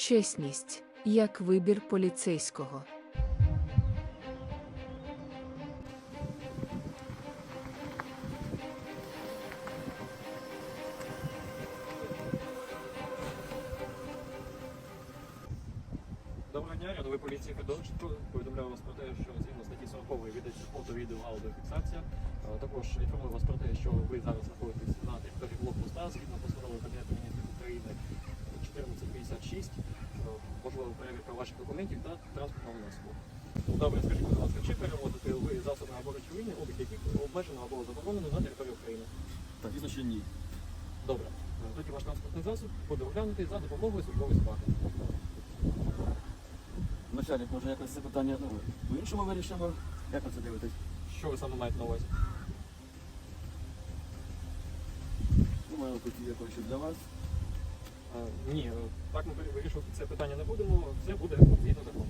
Чесність як вибір поліцейського. Доброго дня, рядовий поліції Федорченко. Повідомляю вас про те, що згідно статті 40 ведеться фото, відео, аудіофіксація. Е, Також інформую вас про те, що ви зараз знаходитесь на території блокпоста згідно 1456. Е, Можливо, перевірка ваших документів та транспортного засобу. Добре, скажіть, будь ласка, чи перевозите ви засоби або речовини, обіг яких обмежено або заборонено на території України? Так, звісно, що ні. Добре. Тоді ваш транспортний засіб буде оглянутий за допомогою службової собаки. Начальник, може якось це питання ну, по-іншому вирішимо. Як ви це дивитесь? Що ви саме маєте на увазі? Думаю, тут є кое-що для вас. Ні, так ми вирішувати це питання не будемо. Все буде згідно закону.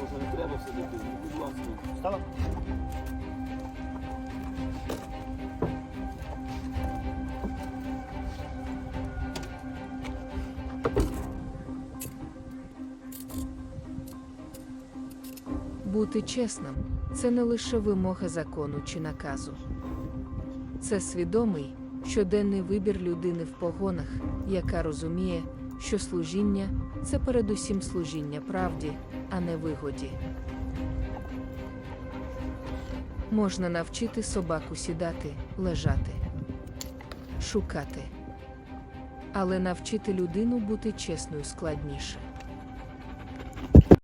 Може не треба все-таки, будь ласка. Стало? Бути чесним це не лише вимога закону чи наказу. Це свідомий щоденний вибір людини в погонах, яка розуміє, що служіння це передусім служіння правді, а не вигоді. Можна навчити собаку сідати, лежати, шукати. Але навчити людину бути чесною складніше.